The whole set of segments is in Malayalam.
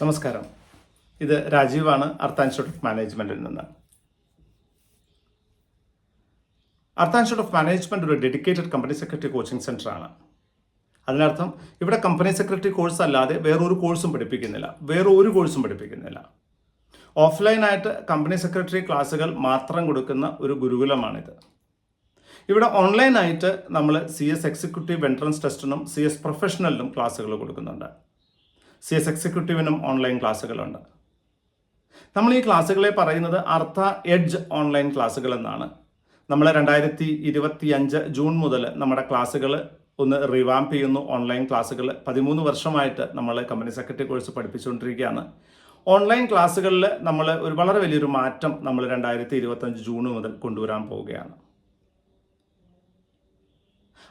നമസ്കാരം. ഇത് രാജീവാണ് അർത്ഥ ഇൻസ്റ്റിറ്റ്യൂട്ട് ഓഫ് മാനേജ്മെന്റിൽ നിന്ന്. അർത്ഥ ഇൻസ്റ്റിറ്റ്യൂട്ട് ഓഫ് മാനേജ്മെന്റ് ഒരു dedicated company secretary coaching centre ആണ് അതിനർത്ഥം ഇവിടെ കമ്പനി സെക്രട്ടറി കോഴ്സ് അല്ലാതെ വേറൊരു കോഴ്സും പഠിപ്പിക്കുന്നില്ല. വേറൊരു കോഴ്സും പഠിപ്പിക്കുന്നില്ല. ഓഫ്ലൈനായിട്ട് കമ്പനി സെക്രട്ടറി ക്ലാസ്സുകൾ മാത്രം കൊടുക്കുന്ന ഒരു ഗുരുകുലമാണിത്. ഇവിടെ ഓൺലൈനായിട്ട് നമ്മൾ സി എസ് എക്സിക്യൂട്ടീവ് എൻട്രൻസ് ടെസ്റ്റിനും സി എസ് പ്രൊഫഷണലിനും ക്ലാസ്സുകൾ കൊടുക്കുന്നുണ്ട്. സി എസ് എക്സിക്യൂട്ടീവിനും ഓൺലൈൻ ക്ലാസ്സുകളുണ്ട്. നമ്മൾ ഈ ക്ലാസ്സുകളെ പറയുന്നത് അർത്ഥ എഡ്ജ് ഓൺലൈൻ ക്ലാസ്സുകൾ എന്നാണ്. നമ്മൾ രണ്ടായിരത്തി ഇരുപത്തി അഞ്ച് ജൂൺ മുതൽ നമ്മുടെ ക്ലാസ്സുകൾ ഒന്ന് റിവാംപ് ചെയ്യുന്നു. ഓൺലൈൻ ക്ലാസ്സുകൾ പതിമൂന്ന് വർഷമായിട്ട് നമ്മൾ കമ്പനി സെക്രട്ടറി കോഴ്സ് പഠിപ്പിച്ചുകൊണ്ടിരിക്കുകയാണ്. ഓൺലൈൻ ക്ലാസ്സുകളിൽ നമ്മൾ ഒരു വളരെ വലിയൊരു മാറ്റം നമ്മൾ രണ്ടായിരത്തി ഇരുപത്തഞ്ച് ജൂൺ മുതൽ കൊണ്ടുവരാൻ പോവുകയാണ്.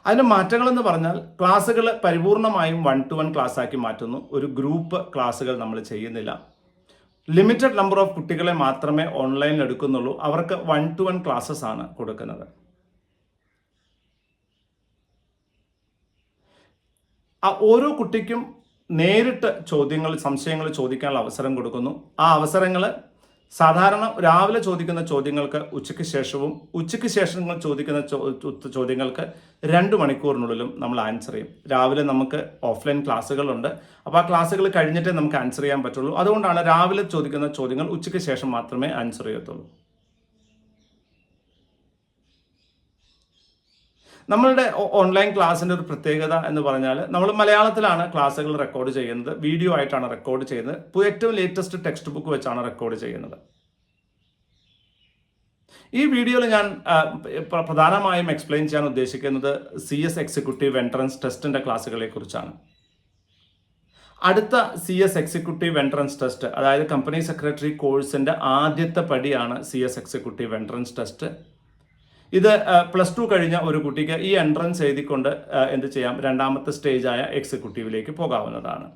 അതിന്റെ മാറ്റങ്ങൾ എന്ന് പറഞ്ഞാൽ ക്ലാസ്സുകൾ പരിപൂർണമായും വൺ ടു വൺ ക്ലാസ് ആക്കി മാറ്റുന്നു. ഒരു ഗ്രൂപ്പ് ക്ലാസ്സുകൾ നമ്മൾ ചെയ്യുന്നില്ല. ലിമിറ്റഡ് നമ്പർ ഓഫ് കുട്ടികളെ മാത്രമേ ഓൺലൈനിൽ എടുക്കുന്നുള്ളൂ. അവർക്ക് വൺ ടു വൺ ക്ലാസ്സസ് ആണ് കൊടുക്കുന്നത്. ആ ഓരോ കുട്ടിക്കും നേരിട്ട് ചോദ്യങ്ങൾ സംശയങ്ങൾ ചോദിക്കാനുള്ള അവസരം കൊടുക്കുന്നു. ആ അവസരങ്ങൾ സാധാരണ രാവിലെ ചോദിക്കുന്ന ചോദ്യങ്ങൾക്ക് ഉച്ചയ്ക്ക് ശേഷവും ഉച്ചയ്ക്ക് ശേഷം ചോദിക്കുന്ന ചോദ്യങ്ങൾക്ക് രണ്ട് മണിക്കൂറിനുള്ളിലും നമ്മൾ ആൻസർ ചെയ്യും. രാവിലെ നമുക്ക് ഓഫ്ലൈൻ ക്ലാസ്സുകളുണ്ട്. അപ്പോൾ ആ ക്ലാസ്സുകൾ കഴിഞ്ഞിട്ടേ നമുക്ക് ആൻസർ ചെയ്യാൻ പറ്റുള്ളൂ. അതുകൊണ്ടാണ് രാവിലെ ചോദിക്കുന്ന ചോദ്യങ്ങൾ ഉച്ചയ്ക്ക് ശേഷം മാത്രമേ ആൻസർ ചെയ്യത്തുള്ളൂ. നമ്മളുടെ ഓൺലൈൻ ക്ലാസ്സിന്റെ ഒരു പ്രത്യേകത എന്ന് പറഞ്ഞാൽ നമ്മൾ മലയാളത്തിലാണ് ക്ലാസ്സുകൾ റെക്കോർഡ് ചെയ്യുന്നത്. വീഡിയോ ആയിട്ടാണ് റെക്കോർഡ് ചെയ്യുന്നത്. ഏറ്റവും ലേറ്റസ്റ്റ് ടെക്സ്റ്റ് ബുക്ക് വെച്ചാണ് റെക്കോർഡ് ചെയ്യുന്നത്. ഈ വീഡിയോയിൽ ഞാൻ പ്രധാനമായും എക്സ്പ്ലെയിൻ ചെയ്യാൻ ഉദ്ദേശിക്കുന്നത് സി എസ് എക്സിക്യൂട്ടീവ് എൻട്രൻസ് ടെസ്റ്റിന്റെ ക്ലാസ്സുകളെ കുറിച്ചാണ്. അടുത്ത C S executive entrance test അതായത് കമ്പനി സെക്രട്ടറി കോഴ്സിന്റെ ആദ്യത്തെ പടിയാണ് C S executive entrance test ഇത് പ്ലസ് ടു കഴിഞ്ഞ ഒരു കുട്ടിക്ക് ഈ എൻട്രൻസ് എഴുതിക്കൊണ്ട് എന്ത് ചെയ്യാം? രണ്ടാമത്തെ സ്റ്റേജായ എക്സിക്യൂട്ടീവിലേക്ക് പോകാവുന്നതാണ്.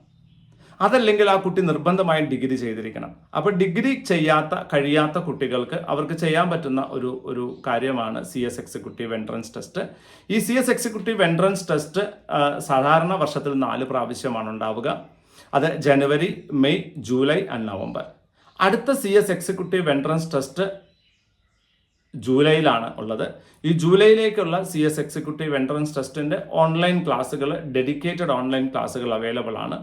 അതല്ലെങ്കിൽ ആ കുട്ടി നിർബന്ധമായും ഡിഗ്രി ചെയ്തിരിക്കണം. അപ്പോൾ ഡിഗ്രി ചെയ്യാത്ത കഴിയാത്ത കുട്ടികൾക്ക് അവർക്ക് ചെയ്യാൻ പറ്റുന്ന ഒരു ഒരു കാര്യമാണ് C S executive entrance test ഈ C S executive entrance test സാധാരണ വർഷത്തിൽ നാല് പ്രാവശ്യമാണ് ഉണ്ടാവുക. അത് January May July and November. അടുത്ത C S executive entrance test ജൂലൈയിലാണ് ഉള്ളത്. ഈ ജൂലൈയിലേക്കുള്ള സി എസ് എക്സിക്യൂട്ടീവ് എൻട്രൻസ് ടെസ്റ്റിന്റെ ഓൺലൈൻ ക്ലാസ്സുകൾ ഡെഡിക്കേറ്റഡ് ഓൺലൈൻ ക്ലാസ്സുകൾ അവൈലബിൾ ആണ്.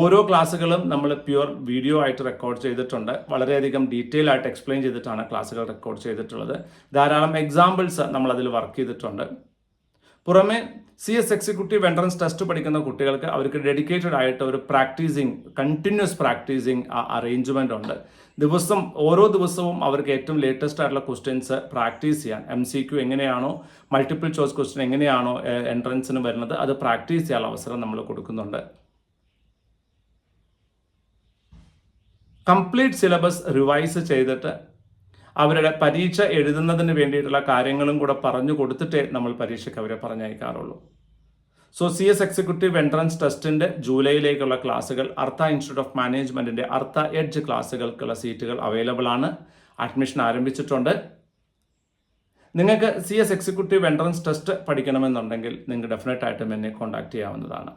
ഓരോ ക്ലാസ്സുകളും നമ്മൾ പ്യുവർ വീഡിയോ ആയിട്ട് റെക്കോർഡ് ചെയ്തിട്ടുണ്ട്. വളരെയധികം ഡീറ്റെയിൽ ആയിട്ട് എക്സ്പ്ലെയിൻ ചെയ്തിട്ടാണ് ക്ലാസ്സുകൾ റെക്കോർഡ് ചെയ്തിട്ടുള്ളത്. ധാരാളം എക്സാമ്പിൾസ് നമ്മൾ അതിൽ വർക്ക് ചെയ്തിട്ടുണ്ട്. പുറമെ C S executive entrance test പഠിക്കുന്ന കുട്ടികൾക്ക് അവർക്ക് ഡെഡിക്കേറ്റഡ് ആയിട്ട് ഒരു പ്രാക്ടീസിങ് കണ്ടിന്യൂസ് പ്രാക്ടീസിങ് അറേഞ്ച്മെന്റ് ഉണ്ട്. ദിവസം ഓരോ ദിവസവും അവർക്ക് ഏറ്റവും ലേറ്റസ്റ്റ് ആയിട്ടുള്ള ക്വസ്റ്റ്യൻസ് പ്രാക്ടീസ് ചെയ്യാൻ എം സി ക്യു എങ്ങനെയാണോ മൾട്ടിപ്പിൾ ചോയ്സ് ക്വസ്റ്റ്യൻ എങ്ങനെയാണോ എൻട്രൻസിന് വരുന്നത് അത് പ്രാക്ടീസ് ചെയ്യാനുള്ള അവസരം നമ്മൾ കൊടുക്കുന്നുണ്ട്. കംപ്ലീറ്റ് സിലബസ് റിവൈസ് ചെയ്തിട്ട് അവരുടെ പരീക്ഷ എഴുതുന്നതിന് വേണ്ടിയിട്ടുള്ള കാര്യങ്ങളും കൂടെ പറഞ്ഞു കൊടുത്തിട്ടേ നമ്മൾ പരീക്ഷയ്ക്ക് അവരെ പറഞ്ഞയക്കാറുള്ളൂ. So C S executive entrance ടെസ്റ്റിന്റെ ജൂലൈയിലേക്കുള്ള ക്ലാസ്സുകൾ അർത്ഥ ഇൻസ്റ്റിറ്റ്യൂട്ട് ഓഫ് മാനേജ്മെന്റിന്റെ അർത്ഥ എഡ്ജ് ക്ലാസ്സുകൾക്കുള്ള സീറ്റുകൾ അവൈലബിൾ ആണ്. അഡ്മിഷൻ ആരംഭിച്ചിട്ടുണ്ട്. നിങ്ങൾക്ക് C S executive entrance test പഠിക്കണമെന്നുണ്ടെങ്കിൽ നിങ്ങൾക്ക് ഡെഫിനറ്റ് ആയിട്ടും എന്നെ കോൺടാക്ട് ചെയ്യാവുന്നതാണ്.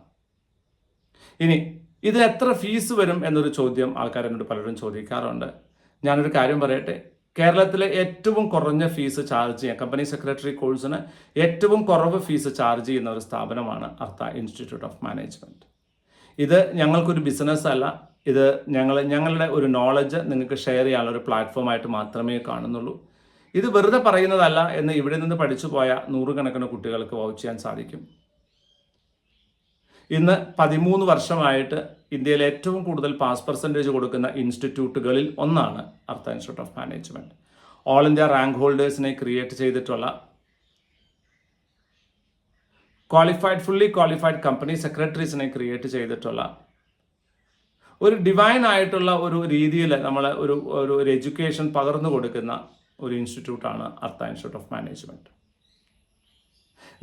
ഇനി ഇതിന് എത്ര ഫീസ് വരും എന്നൊരു ചോദ്യം ആൾക്കാർ എന്നോട് പലരും ചോദിക്കാറുണ്ട്. ഞാനൊരു കാര്യം പറയട്ടെ? കേരളത്തിലെ ഏറ്റവും കുറഞ്ഞ ഫീസ് ചാർജ് ചെയ്യാൻ കമ്പനി സെക്രട്ടറി കോഴ്സിന് ഏറ്റവും കുറവ് ഫീസ് ചാർജ് ചെയ്യുന്ന ഒരു സ്ഥാപനമാണ് അർത്ഥ ഇൻസ്റ്റിറ്റ്യൂട്ട് ഓഫ് മാനേജ്മെന്റ് ഇത് ഞങ്ങൾക്കൊരു ബിസിനസ് അല്ല. ഇത് ഞങ്ങൾ ഞങ്ങളുടെ ഒരു നോളജ് നിങ്ങൾക്ക് ഷെയർ ചെയ്യാനുള്ള ഒരു പ്ലാറ്റ്ഫോമായിട്ട് മാത്രമേ കാണുന്നുള്ളൂ. ഇത് വെറുതെ പറയുന്നതല്ല എന്ന് ഇവിടെ നിന്ന് പഠിച്ചു പോയ നൂറുകണക്കിന് കുട്ടികൾക്ക് വൗച്ച് ചെയ്യാൻ സാധിക്കും. ഇന്ന് പതിമൂന്ന് വർഷമായിട്ട് ഇന്ത്യയിൽ ഏറ്റവും കൂടുതൽ പാസ് പെർസെന്റേജ് കൊടുക്കുന്ന ഇൻസ്റ്റിറ്റ്യൂട്ടുകളിൽ ഒന്നാണ് Artha institute of management all India rank ഹോൾഡേഴ്സിനെ create ചെയ്തിട്ടുള്ള ക്വാളിഫൈഡ് ഫുള്ളി ക്വാളിഫൈഡ് കമ്പനി സെക്രട്ടറീസിനെ ക്രിയേറ്റ് ചെയ്തിട്ടുള്ള ഒരു ഡിവൈൻ ആയിട്ടുള്ള ഒരു രീതിയിൽ നമ്മൾ ഒരു ഒരു എഡ്യൂക്കേഷൻ പകർന്നു കൊടുക്കുന്ന ഒരു ഇൻസ്റ്റിറ്റ്യൂട്ടാണ് അർത്ത ഇൻസ്റ്റിറ്റ്യൂട്ട് ഓഫ് മാനേജ്മെന്റ്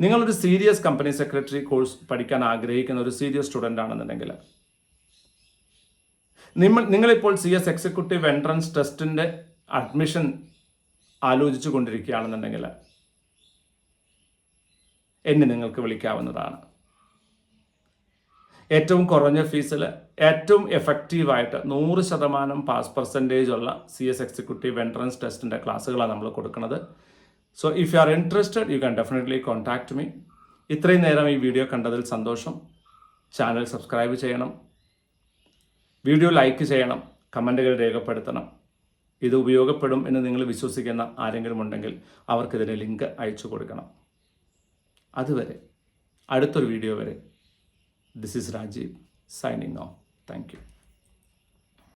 നിങ്ങളൊരു സീരിയസ് കമ്പനി സെക്രട്ടറി കോഴ്സ് പഠിക്കാൻ ആഗ്രഹിക്കുന്ന ഒരു സീരിയസ് സ്റ്റുഡന്റ് ആണെന്നുണ്ടെങ്കിൽ നിങ്ങൾ നിങ്ങളിപ്പോൾ സി എസ് എക്സിക്യൂട്ടീവ് എൻട്രൻസ് ടെസ്റ്റിന്റെ അഡ്മിഷൻ ആലോചിച്ചു കൊണ്ടിരിക്കുകയാണെന്നുണ്ടെങ്കിൽ എന്നെ നിങ്ങൾക്ക് വിളിക്കാവുന്നതാണ്. ഏറ്റവും കുറഞ്ഞ ഫീസിൽ ഏറ്റവും എഫക്റ്റീവായിട്ട് നൂറ് ശതമാനം പാസ് പെർസെന്റേജ് ഉള്ള സി എസ് എക്സിക്യൂട്ടീവ് എൻട്രൻസ് ടെസ്റ്റിന്റെ ക്ലാസ്സുകളാണ് നമ്മൾ കൊടുക്കുന്നത്. So if you are interested you can definitely contact me ഇത്രയും നേരം ഈ വീഡിയോ കണ്ടതിൽ സന്തോഷം. ചാനൽ സബ്സ്ക്രൈബ് ചെയ്യണം. വീഡിയോ ലൈക്ക് ചെയ്യണം. കമന്റുകൾ രേഖപ്പെടുത്തണം. ഇത് ഉപയോഗപ്പെടും എന്ന് നിങ്ങൾ വിശ്വസിക്കുന്ന ആരെങ്കിലും ഉണ്ടെങ്കിൽ അവർക്കിതിന്റെ ലിങ്ക് അയച്ചു കൊടുക്കണം. അതുവരെ അടുത്തൊരു വീഡിയോ വരെ. This is Rajeev signing off thank you